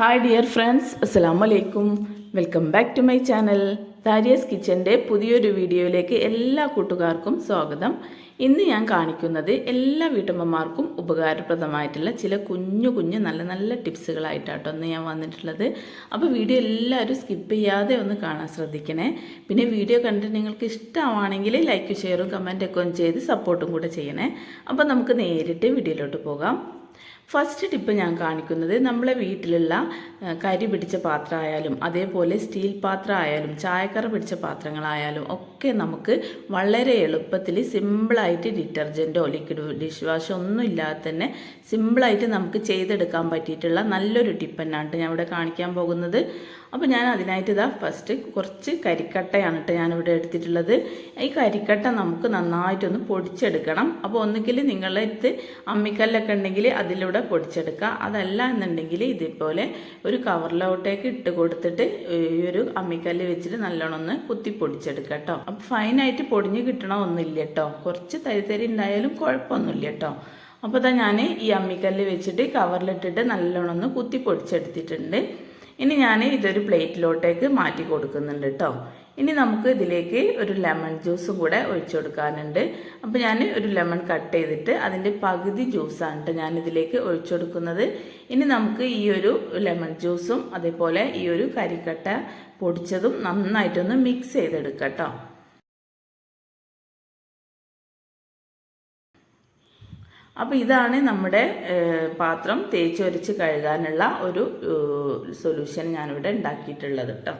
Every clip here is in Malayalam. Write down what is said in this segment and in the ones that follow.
ഹായ് ഡിയർ ഫ്രണ്ട്സ് അസ്സലാമു വലൈക്കും welcome back to my channel Darius കിച്ചന്റെ പുതിയൊരു വീഡിയോയിലേക്ക് എല്ലാ കൂട്ടുകാർക്കും സ്വാഗതം. ഇന്ന് ഞാൻ കാണിക്കുന്നത് എല്ലാ വീട്ടമ്മമാർക്കും ഉപകാരപ്രദമായിട്ടുള്ള ചില കുഞ്ഞു കുഞ്ഞു നല്ല നല്ല ടിപ്സുകളായിട്ടാട്ടോ ഞാൻ വന്നിട്ടുള്ളത്. അപ്പോൾ വീഡിയോ എല്ലാവരും സ്കിപ്പ് ചെയ്യാതെ ഒന്ന് കാണാൻ ശ്രദ്ധിക്കണേ. പിന്നെ വീഡിയോ കണ്ടിട്ട് നിങ്ങൾക്ക് ഇഷ്ടമാണെങ്കിൽ ലൈക്ക് ഷെയറും കമന്റൊക്കെ ഒന്ന് ചെയ്ത് സപ്പോർട്ടും കൂടെ ചെയ്യണേ. അപ്പോൾ നമുക്ക് നേരിട്ട് വീഡിയോയിലോട്ട് പോകാം. ഫസ്റ്റ് ടിപ്പ് ഞാൻ കാണിക്കുന്നത് നമ്മളെ വീട്ടിലുള്ള കരി പിടിച്ച പാത്രമായാലും അതേപോലെ സ്റ്റീൽ പാത്രം ആയാലും ചായക്കറ പിടിച്ച പാത്രങ്ങളായാലും ഒക്കെ നമുക്ക് വളരെ എളുപ്പത്തിൽ സിമ്പിളായിട്ട് ഡിറ്റർജന്റോ ലിക്വിഡ് ഡിഷ് വാഷോ ഒന്നും ഇല്ലാതെ തന്നെ സിമ്പിളായിട്ട് നമുക്ക് ചെയ്തെടുക്കാൻ പറ്റിയിട്ടുള്ള നല്ലൊരു ടിപ്പ് തന്നെയാണ് ഞാൻ ഇവിടെ കാണിക്കാൻ പോകുന്നത്. അപ്പോൾ ഞാൻ അതിനായിട്ട് ഇതാ ഫസ്റ്റ് കുറച്ച് കരിക്കട്ടയാണ് കേട്ടോ ഞാനിവിടെ എടുത്തിട്ടുള്ളത്. ഈ കരിക്കട്ട നമുക്ക് നന്നായിട്ടൊന്ന് പൊടിച്ചെടുക്കണം. അപ്പോൾ ഒന്നുകിൽ നിങ്ങളുടെ അടുത്ത് അമ്മിക്കല്ലൊക്കെ ഉണ്ടെങ്കിൽ അതിലൂടെ പൊടിച്ചെടുക്കുക. അതല്ല എന്നുണ്ടെങ്കിൽ ഇതേപോലെ ഒരു കവറിലോട്ടേക്ക് ഇട്ട് കൊടുത്തിട്ട് ഈ ഒരു അമ്മിക്കല്ല് വെച്ചിട്ട് നല്ലോണം ഒന്ന് കുത്തി പൊടിച്ചെടുക്കുക കേട്ടോ. അപ്പോൾ ഫൈനായിട്ട് പൊടിഞ്ഞ് കിട്ടണമൊന്നുമില്ല കേട്ടോ. കുറച്ച് തരി തരി ഉണ്ടായാലും കുഴപ്പമൊന്നുമില്ല കേട്ടോ. അപ്പോൾ ഇതാ ഞാൻ ഈ അമ്മിക്കല്ല് വെച്ചിട്ട് കവറിലിട്ടിട്ട് നല്ലോണം ഒന്ന് കുത്തി പൊടിച്ചെടുത്തിട്ടുണ്ട്. ഇനി ഞാൻ ഇതൊരു പ്ലേറ്റിലോട്ടേക്ക് മാറ്റി കൊടുക്കുന്നുണ്ട് കേട്ടോ ഇനി നമുക്ക് ഇതിലേക്ക് ഒരു ലെമൺ ജ്യൂസ് കൂടെ ഒഴിച്ചു കൊടുക്കാനുണ്ട്. അപ്പോൾ ഞാൻ ഒരു ലെമൺ കട്ട് ചെയ്തിട്ട് അതിന്റെ പകുതി ജ്യൂസാണ് കേട്ടോ ഞാൻ ഇതിലേക്ക് ഒഴിച്ചു കൊടുക്കുന്നത്. ഇനി നമുക്ക് ഈ ഒരു ലെമൺ ജ്യൂസും അതേപോലെ ഈ ഒരു കരിക്കട്ട പൊടിച്ചതും നന്നായിട്ടൊന്ന് മിക്സ് ചെയ്തെടുക്കാം കേട്ടോ അപ്പോൾ ഇതാണ് നമ്മുടെ പാത്രം തേച്ചൊരിച്ച് കഴുകാനുള്ള ഒരു സൊല്യൂഷൻ ഞാനിവിടെ ഉണ്ടാക്കിയിട്ടുള്ളത് കേട്ടോ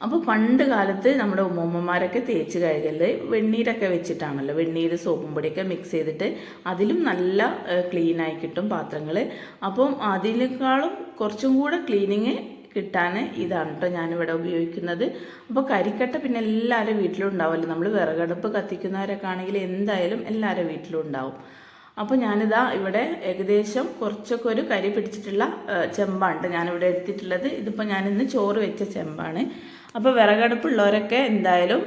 അപ്പോൾ പണ്ട് കാലത്ത് നമ്മുടെ ഉമ്മമ്മമാരൊക്കെ തേച്ച് കഴുകൽ വെണ്ണീരൊക്കെ വെച്ചിട്ടാണല്ലോ. വെണ്ണീര് സോപ്പും പൊടിയൊക്കെ മിക്സ് ചെയ്തിട്ട് അതിലും നല്ല ക്ലീനായി കിട്ടും പാത്രങ്ങൾ അപ്പം അതിനേക്കാളും കുറച്ചും കൂടെ ക്ലീനിങ് കിട്ടാൻ ഇതാണ് കേട്ടോ ഞാനിവിടെ ഉപയോഗിക്കുന്നത്. അപ്പോൾ കരിക്കട്ട പിന്നെ എല്ലാവരും വീട്ടിലും ഉണ്ടാവുമല്ലോ നമ്മൾ വിറകടുപ്പ് കത്തിക്കുന്നവരൊക്കെ ആണെങ്കിൽ എന്തായാലും എല്ലാവരും വീട്ടിലും ഉണ്ടാവും. അപ്പോൾ ഞാനിതാ ഇവിടെ ഏകദേശം കുറച്ചൊക്കെ ഒരു കരി പിടിച്ചിട്ടുള്ള ചെമ്പാണ് ഞാനിവിടെ എടുത്തിട്ടുള്ളത്. ഇതിപ്പോൾ ഞാനിന്ന് ചോറ് വെച്ച ചെമ്പാണ്. അപ്പോൾ വിറകടുപ്പുള്ളവരൊക്കെ എന്തായാലും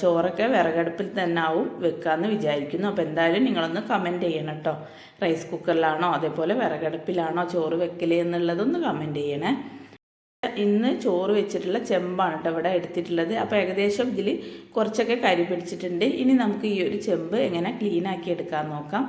ചോറൊക്കെ വിറകടുപ്പിൽ തന്നെ ആവും വെക്കാമെന്ന് വിചാരിക്കുന്നു. അപ്പോൾ എന്തായാലും നിങ്ങളൊന്ന് കമന്റ് ചെയ്യണം കേട്ടോ റൈസ് കുക്കറിലാണോ അതേപോലെ വിറകടുപ്പിലാണോ ചോറ് വെക്കലേ എന്നുള്ളതൊന്ന് കമന്റ് ചെയ്യണേ. ഇന്ന് ചോറ് വെച്ചിട്ടുള്ള ചെമ്പാണ് കേട്ടോ ഇവിടെ എടുത്തിട്ടുള്ളത്. അപ്പോൾ ഏകദേശം ഇതിൽ കുറച്ചൊക്കെ കരി പിടിച്ചിട്ടുണ്ട്. ഇനി നമുക്ക് ഈ ഒരു ചെമ്പ് എങ്ങനെ ക്ലീൻ ആക്കി എടുക്കാൻ നോക്കാം.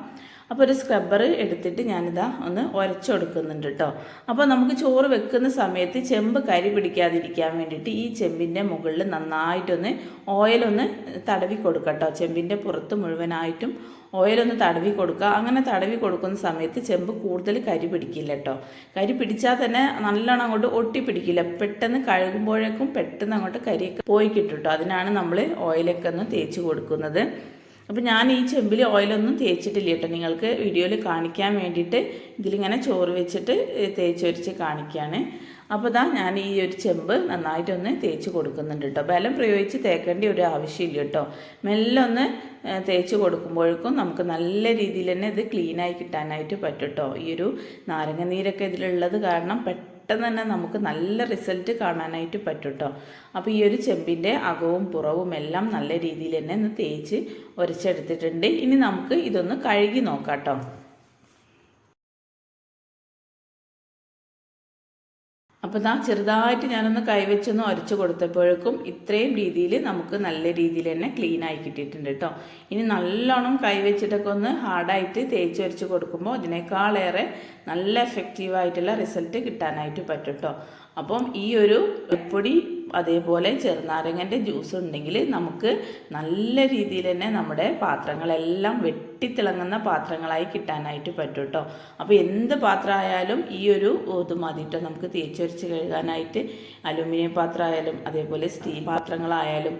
അപ്പോൾ ഒരു സ്ക്രബ്ബർ എടുത്തിട്ട് ഞാനിതാ ഒന്ന് ഉരച്ചു കൊടുക്കുന്നുണ്ട് കേട്ടോ അപ്പോൾ നമുക്ക് ചോറ് വെക്കുന്ന സമയത്ത് ചെമ്പ് കരി പിടിക്കാതിരിക്കാൻ വേണ്ടിയിട്ട് ഈ ചെമ്പിന്റെ മുകളിൽ നന്നായിട്ടൊന്ന് ഓയിലൊന്ന് തടവി കൊടുക്കാം കേട്ടോ ചെമ്പിന്റെ പുറത്ത് മുഴുവനായിട്ടും ഓയിലൊന്ന് തടവി കൊടുക്കുക. അങ്ങനെ തടവി കൊടുക്കുന്ന സമയത്ത് ചെമ്പ് കൂടുതൽ കരി പിടിക്കില്ല കേട്ടോ കരി പിടിച്ചാൽ തന്നെ നല്ലോണം അങ്ങോട്ട് ഒട്ടി പിടിക്കില്ല. പെട്ടെന്ന് കഴുകുമ്പോഴേക്കും പെട്ടെന്ന് അങ്ങോട്ട് കരിയൊക്കെ പോയി കിട്ടും കേട്ടോ അതിനാണ് നമ്മൾ ഓയിലൊക്കെ ഒന്ന് തേച്ച് കൊടുക്കുന്നത്. അപ്പോൾ ഞാൻ ഈ ചെമ്പിൽ ഓയിലൊന്നും തേച്ചിട്ടില്ല കേട്ടോ. നിങ്ങൾക്ക് വീഡിയോയിൽ കാണിക്കാൻ വേണ്ടിയിട്ട് ഇതിലിങ്ങനെ ചോറ് വെച്ചിട്ട് തേച്ചൊരിച്ച് കാണിക്കുകയാണ് അപ്പോൾ ഇതാ ഞാൻ ഈ ഒരു ചെമ്പ് നന്നായിട്ടൊന്ന് തേച്ച് കൊടുക്കുന്നുണ്ട് കേട്ടോ. ബലം പ്രയോഗിച്ച് തേക്കേണ്ട ഒരു ആവശ്യമില്ല കേട്ടോ. മെല്ലെ ഒന്ന് തേച്ച് കൊടുക്കുമ്പോഴേക്കും നമുക്ക് നല്ല രീതിയിൽ തന്നെ ഇത് ക്ലീനായി കിട്ടാനായിട്ട് പറ്റും കേട്ടോ. ഈ ഒരു നാരങ്ങ നീരൊക്കെ ഇതിലുള്ളത് കാരണം പെട്ടെന്ന് തന്നെ നമുക്ക് നല്ല റിസൾട്ട് കാണാനായിട്ട് പറ്റും കേട്ടോ അപ്പോൾ ഈ ഒരു ചെമ്പിന്റെ അകവും പുറവും എല്ലാം നല്ല രീതിയിൽ തന്നെ ഒന്ന് തേച്ച് ഉരച്ചെടുത്തിട്ടുണ്ട് ഇനി നമുക്ക് ഇതൊന്ന് കഴുകി നോക്കാം കേട്ടോ അപ്പോൾ നാ ചെറുതായിട്ട് ഞാനൊന്ന് കൈവച്ചൊന്ന് ഉരച്ച് കൊടുത്തപ്പോഴേക്കും ഇത്രയും രീതിയിൽ നമുക്ക് നല്ല രീതിയിൽ തന്നെ ക്ലീൻ ആയി കിട്ടിയിട്ടുണ്ട് കേട്ടോ ഇനി നല്ലോണം കൈവച്ചിട്ടൊക്കെ ഒന്ന് ഹാർഡായിട്ട് തേച്ച് വരച്ച് കൊടുക്കുമ്പോൾ ഇതിനേക്കാളേറെ നല്ല എഫക്റ്റീവായിട്ടുള്ള റിസൾട്ട് കിട്ടാനായിട്ട് പറ്റും കേട്ടോ അപ്പം ഈ ഒരു പൊടി അതേപോലെ ചെറുനാരങ്ങന്റെ ജ്യൂസ് ഉണ്ടെങ്കിൽ നമുക്ക് നല്ല രീതിയിൽ തന്നെ നമ്മുടെ പാത്രങ്ങളെല്ലാം വെട്ടിത്തിളങ്ങുന്ന പാത്രങ്ങളായി കിട്ടാനായിട്ട് പറ്റും കേട്ടോ അപ്പോൾ എന്ത് പാത്രമായാലും ഈ ഒരു ഇത് മതിട്ടോ നമുക്ക് തേച്ചൊരിച്ച് കഴുകാനായിട്ട് അലുമിനിയം പാത്രമായാലും അതേപോലെ സ്റ്റീൽ പാത്രങ്ങളായാലും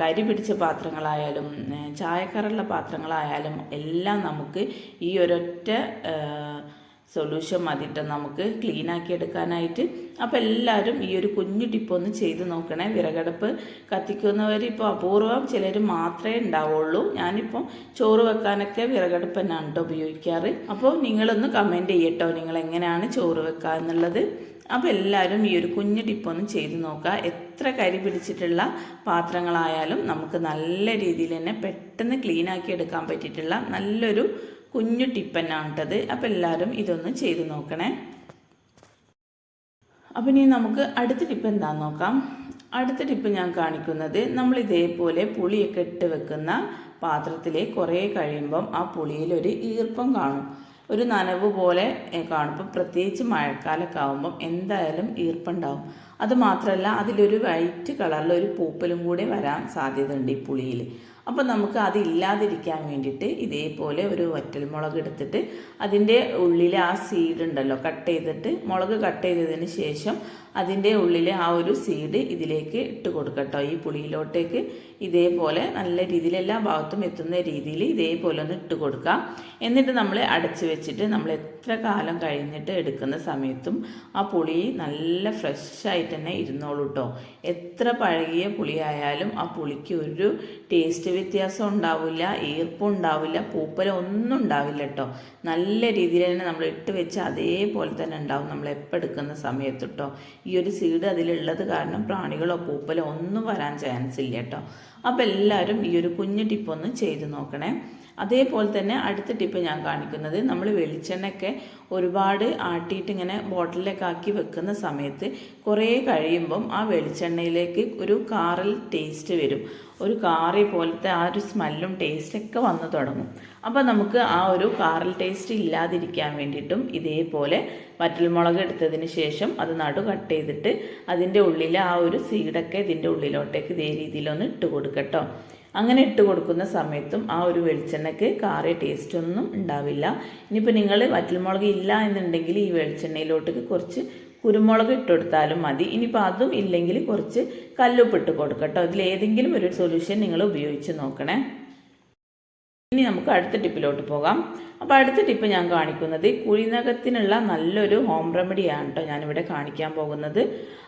കരി പിടിച്ച പാത്രങ്ങളായാലും ചായക്കറുള്ള പാത്രങ്ങളായാലും എല്ലാം നമുക്ക് ഈ ഒരൊറ്റ സൊല്യൂഷൻ മതിയിട്ട് നമുക്ക് ക്ലീൻ ആക്കി എടുക്കാനായിട്ട്. അപ്പോൾ എല്ലാവരും ഈ ഒരു കുഞ്ഞു ടിപ്പൊന്ന് ചെയ്ത് നോക്കണേ. വിറകടുപ്പ് കത്തിക്കുന്നവർ ഇപ്പോൾ അപൂർവം ചിലർ മാത്രമേ ഉണ്ടാവുള്ളൂ. ഞാനിപ്പോൾ ചോറ് വെക്കാനൊക്കെ വിറകടുപ്പ് തന്നെയാണ് ഉപയോഗിക്കാറ്. അപ്പോൾ നിങ്ങളൊന്ന് കമന്റ് ചെയ്യട്ടോ നിങ്ങൾ എങ്ങനെയാണ് ചോറ് വെക്കുക എന്നുള്ളത്. അപ്പോൾ എല്ലാവരും ഈ ഒരു കുഞ്ഞു ടിപ്പൊന്ന് ചെയ്ത് നോക്കുക എത്ര കരി പിടിച്ചിട്ടുള്ള പാത്രങ്ങളായാലും നമുക്ക് നല്ല രീതിയിൽ തന്നെ പെട്ടെന്ന് ക്ലീൻ ആക്കി എടുക്കാൻ പറ്റിയിട്ടുള്ള നല്ലൊരു കുഞ്ഞു ടിപ്പന്നാണ് കേട്ടത് അപ്പോൾ എല്ലാവരും ഇതൊന്ന് ചെയ്ത് നോക്കണേ. അപ്പം ഇനി നമുക്ക് അടുത്ത ടിപ്പ് എന്താന്ന് നോക്കാം. അടുത്ത ടിപ്പ് ഞാൻ കാണിക്കുന്നത് നമ്മൾ ഇതേപോലെ പുളിയൊക്കെ ഇട്ട് വെക്കുന്ന പാത്രത്തിൽ കുറേ കഴിയുമ്പം ആ പുളിയിൽ ഒരു ഈർപ്പം കാണും. ഒരു നനവ് പോലെ കാണും. ഇപ്പം പ്രത്യേകിച്ച് മഴക്കാലമൊക്കെ ആകുമ്പം എന്തായാലും ഈർപ്പുണ്ടാവും അത് മാത്രമല്ല അതിലൊരു വൈറ്റ് കളറിൽ ഒരു പൂപ്പലും കൂടി വരാൻ സാധ്യതയുണ്ട് ഈ പുളിയിൽ അപ്പോൾ നമുക്ക് അതില്ലാതിരിക്കാൻ വേണ്ടിയിട്ട് ഇതേപോലെ ഒരു വറ്റൽ മുളക് എടുത്തിട്ട് അതിന്റെ ഉള്ളിലെ ആ സീഡ് ഉണ്ടല്ലോ കട്ട് ചെയ്തിട്ട് മുളക് കട്ട് ചെയ്തതിന് ശേഷം അതിന്റെ ഉള്ളിലെ ആ ഒരു സീഡ് ഇതിലേക്ക് ഇട്ട് കൊടുക്കട്ടോ ഈ പുളിയിലോട്ടേക്ക് ഇതേപോലെ നല്ല രീതിയിൽ എല്ലാ ഭാഗത്തും എത്തുന്ന രീതിയിൽ ഇതേപോലെ ഒന്ന് ഇട്ട് കൊടുക്കുക. എന്നിട്ട് നമ്മൾ അടച്ച് വെച്ചിട്ട് നമ്മൾ എത്ര കാലം കഴിഞ്ഞിട്ട് എടുക്കുന്ന സമയത്തും ആ പുളി നല്ല ഫ്രഷായിട്ട് തന്നെ ഇരുന്നോളൂ കേട്ടോ എത്ര പഴകിയ പുളിയായാലും ആ പുളിക്ക് ഒരു ടേസ്റ്റ് വ്യത്യാസം ഉണ്ടാവില്ല ഈർപ്പം ഉണ്ടാവില്ല പൂപ്പലം ഒന്നും ഉണ്ടാവില്ല കേട്ടോ നല്ല രീതിയിൽ തന്നെ നമ്മൾ ഇട്ട് വെച്ച് അതേപോലെ തന്നെ ഉണ്ടാവും നമ്മൾ എപ്പോൾ എടുക്കുന്ന സമയത്ത് കേട്ടോ ഈ ഒരു സീഡ് അതിലുള്ളത് കാരണം പ്രാണികളോ പൂപ്പലോ ഒന്നും വരാൻ ചാൻസ് ഇല്ല കേട്ടോ അപ്പോൾ എല്ലാവരും ഈ ഒരു കുഞ്ഞു ടിപ്പൊന്ന് ചെയ്ത് നോക്കണേ. അതേപോലെ തന്നെ അടുത്ത ടിപ്പ് ഞാൻ കാണിക്കുന്നത് നമ്മൾ വെളിച്ചെണ്ണയൊക്കെ ഒരുപാട് ആട്ടിയിട്ട് ഇങ്ങനെ ബോട്ടിലൊക്കെ ആക്കി വെക്കുന്ന സമയത്ത് കുറേ കഴിയുമ്പം ആ വെളിച്ചെണ്ണയിലേക്ക് ഒരു കാറൽ ടേസ്റ്റ് വരും. ഒരു കാറി പോലത്തെ ആ ഒരു സ്മെല്ലും ടേസ്റ്റൊക്കെ വന്നു തുടങ്ങും. അപ്പോൾ നമുക്ക് ആ ഒരു കാറൽ ടേസ്റ്റ് ഇല്ലാതിരിക്കാൻ വേണ്ടിയിട്ടും ഇതേപോലെ വറ്റൽമുളക് എടുത്തതിന് ശേഷം അത് നടു കട്ട് ചെയ്തിട്ട് അതിന്റെ ഉള്ളിൽ ആ ഒരു സീഡൊക്കെ ഇതിന്റെ ഉള്ളിലോട്ടേക്ക് ഇതേ രീതിയിലൊന്ന് ഇട്ട് കൊടുക്കട്ടോ. അങ്ങനെ ഇട്ട് കൊടുക്കുന്ന സമയത്തും ആ ഒരു വെളിച്ചെണ്ണയ്ക്ക് കാറിയ ടേസ്റ്റ് ഒന്നും ഉണ്ടാവില്ല. ഇനിയിപ്പോൾ നിങ്ങൾ വറ്റൽമുളക് ഇല്ല എന്നുണ്ടെങ്കിൽ ഈ വെളിച്ചെണ്ണയിലോട്ടേക്ക് കുറച്ച് കുരുമുളക് ഇട്ട് കൊടുത്താലും മതി. ഇനിയിപ്പോൾ അതും ഇല്ലെങ്കിൽ കുറച്ച് കല്ലുപ്പിട്ട് കൊടുക്കട്ടോ ഇതിൽ ഏതെങ്കിലും ഒരു സൊല്യൂഷൻ നിങ്ങൾ ഉപയോഗിച്ച് നോക്കണേ. ഇനി നമുക്ക് അടുത്ത ടിപ്പിലോട്ട് പോകാം. അപ്പോൾ അടുത്ത ടിപ്പ് ഞാൻ കാണിക്കുന്നത് കുഴിനകത്തിനുള്ള നല്ലൊരു ഹോം റെമഡിയാണ് കേട്ടോ ഞാനിവിടെ കാണിക്കാൻ പോകുന്നത്.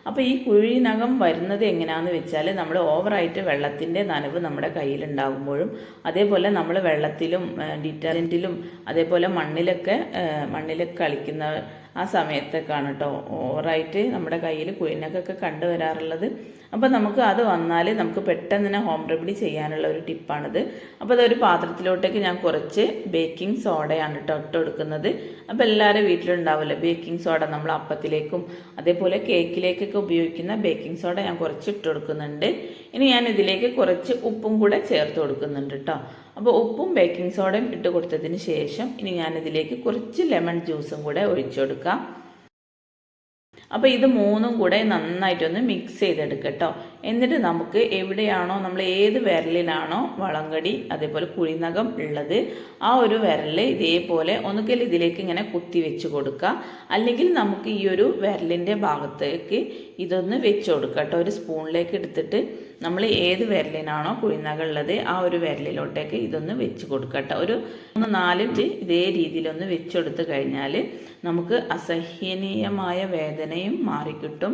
അപ്പോൾ ഈ കുഴിനകം വരുന്നത് എങ്ങനെയാണെന്ന് വെച്ചാൽ നമ്മൾ ഓവറായിട്ട് വെള്ളത്തിന്റെ നനവ് നമ്മുടെ കയ്യിലുണ്ടാകുമ്പോഴും അതേപോലെ നമ്മൾ വെള്ളത്തിലും ഡിറ്റർജന്റിലും അതേപോലെ മണ്ണിലൊക്കെ മണ്ണിലൊക്കെ കളിക്കുന്ന ആ സമയത്തൊക്കെയാണ് കേട്ടോ ഓവറായിട്ട് നമ്മുടെ കയ്യിൽ കുയിനക്കൊക്കെ കണ്ടു വരാറുള്ളത്. അപ്പോൾ നമുക്ക് അത് വന്നാൽ നമുക്ക് പെട്ടെന്ന് തന്നെ ഹോം റെമഡി ചെയ്യാനുള്ള ഒരു ടിപ്പാണിത്. അപ്പോൾ അതൊരു പാത്രത്തിലോട്ടേക്ക് ഞാൻ കുറച്ച് ബേക്കിംഗ് സോഡയാണ് കേട്ടോ ഇട്ട് കൊടുക്കുന്നത്. അപ്പോൾ എല്ലാവരും വീട്ടിലുണ്ടാവില്ല ബേക്കിംഗ് സോഡ നമ്മൾ അപ്പത്തിലേക്കും അതേപോലെ കേക്കിലേക്കൊക്കെ ഉപയോഗിക്കുന്ന ബേക്കിംഗ് സോഡ ഞാൻ കുറച്ച് ഇട്ട് കൊടുക്കുന്നുണ്ട്. ഇനി ഞാൻ ഇതിലേക്ക് കുറച്ച് ഉപ്പും കൂടെ ചേർത്ത് കൊടുക്കുന്നുണ്ട് കേട്ടോ അപ്പോൾ ഉപ്പും ബേക്കിംഗ് സോഡയും ഇട്ട് കൊടുത്തതിന് ശേഷം ഇനി ഞാൻ ഇതിലേക്ക് കുറച്ച് ലെമൺ ജ്യൂസും കൂടെ ഒഴിച്ചു കൊടുക്കാം. അപ്പോൾ ഇത് മൂന്നും കൂടെ നന്നായിട്ടൊന്ന് മിക്സ് ചെയ്തെടുക്കട്ടോ എന്നിട്ട് നമുക്ക് എവിടെയാണോ നമ്മൾ ഏത് വിരലിനാണോ വളങ്കടി അതേപോലെ കുഴിനകം ഉള്ളത് ആ ഒരു വിരൽ ഇതേപോലെ ഒന്നുകിൽ ഇതിലേക്ക് ഇങ്ങനെ കുത്തി വെച്ച് കൊടുക്കുക. അല്ലെങ്കിൽ നമുക്ക് ഈ ഒരു വിരലിന്റെ ഭാഗത്തേക്ക് ഇതൊന്ന് വെച്ച് കൊടുക്കുക കേട്ടോ. ഒരു സ്പൂണിലേക്ക് എടുത്തിട്ട് നമ്മൾ ഏത് വിരലിനാണോ കുഴിനകം ഉള്ളത് ആ ഒരു വിരലിലോട്ടേക്ക് ഇതൊന്ന് വെച്ച് കൊടുക്കുക കേട്ടോ. ഒരു ഒന്ന് നാലിഞ്ച് ഇതേ രീതിയിലൊന്ന് വെച്ചെടുത്ത് കഴിഞ്ഞാൽ നമുക്ക് അസഹ്യനീയമായ വേദനയും മാറിക്കിട്ടും.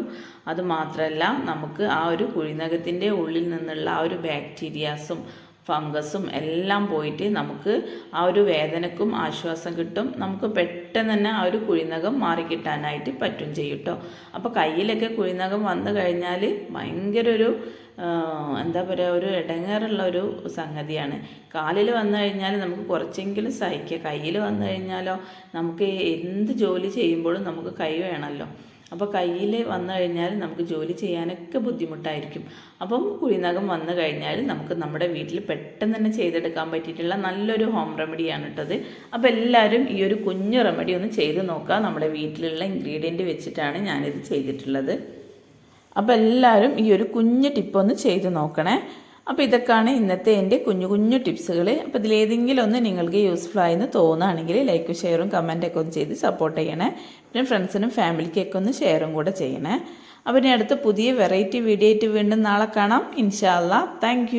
അതുമാത്രമല്ല നമുക്ക് ആ ഒരു കുഴിനകത്തിന്റെ ഉള്ളിൽ നിന്നുള്ള ആ ഒരു ബാക്ടീരിയാസും ഫംഗസും എല്ലാം പോയിട്ട് നമുക്ക് ആ ഒരു വേദനക്കും ആശ്വാസം കിട്ടും. നമുക്ക് പെട്ടെന്ന് തന്നെ ആ ഒരു കുഴിനകം മാറിക്കിട്ടാനായിട്ട് പറ്റും ചെയ്യും കേട്ടോ അപ്പോൾ കയ്യിലൊക്കെ കുഴിനകം വന്നു കഴിഞ്ഞാൽ ഭയങ്കര ഒരു എന്താ പറയുക ഒരു ഇടങ്ങേറുള്ള ഒരു സംഗതിയാണ്. കാലിൽ വന്നു കഴിഞ്ഞാൽ നമുക്ക് കുറച്ചെങ്കിലും സഹിക്കുക കയ്യിൽ വന്നു കഴിഞ്ഞാലോ നമുക്ക് എന്ത് ജോലി ചെയ്യുമ്പോഴും നമുക്ക് കൈ വേണമല്ലോ അപ്പോൾ കയ്യിൽ വന്നു കഴിഞ്ഞാൽ നമുക്ക് ജോലി ചെയ്യാനൊക്കെ ബുദ്ധിമുട്ടായിരിക്കും. അപ്പം കുഴിനകം വന്നു കഴിഞ്ഞാൽ നമുക്ക് നമ്മുടെ വീട്ടിൽ പെട്ടെന്ന് തന്നെ ചെയ്തെടുക്കാൻ പറ്റിയിട്ടുള്ള നല്ലൊരു ഹോം റെമഡിയാണ് കേട്ടത് അപ്പോൾ എല്ലാവരും ഈ ഒരു കുഞ്ഞു റെമഡി ഒന്ന് ചെയ്ത് നോക്കുക നമ്മുടെ വീട്ടിലുള്ള ഇൻഗ്രീഡിയന്റ് വെച്ചിട്ടാണ് ഞാനിത് ചെയ്തിട്ടുള്ളത്. അപ്പോൾ എല്ലാവരും ഈ ഒരു കുഞ്ഞു ടിപ്പ് ഒന്ന് ചെയ്ത് നോക്കണേ. അപ്പോൾ ഇതൊക്കെയാണ് ഇന്നത്തെ എന്റെ കുഞ്ഞു കുഞ്ഞു ടിപ്സുകൾ അപ്പോൾ ഇതിലേതെങ്കിലും ഒന്ന് നിങ്ങൾക്ക് യൂസ്ഫുൾ ആയെന്ന് തോന്നുകയാണെങ്കിൽ ലൈക്കും ഷെയറും കമന്റൊക്കെ ഒന്ന് ചെയ്ത് സപ്പോർട്ട് ചെയ്യണേ. പിന്നെ ഫ്രണ്ട്സിനും ഫാമിലിക്കൊക്കെ ഒന്ന് ഷെയറും കൂടെ ചെയ്യണേ. അപ്പോൾ ഇനി അടുത്ത പുതിയ വെറൈറ്റി വീഡിയോ ആയിട്ട് വീണ്ടും നാളെ കാണാം. ഇൻഷാല്ല താങ്ക്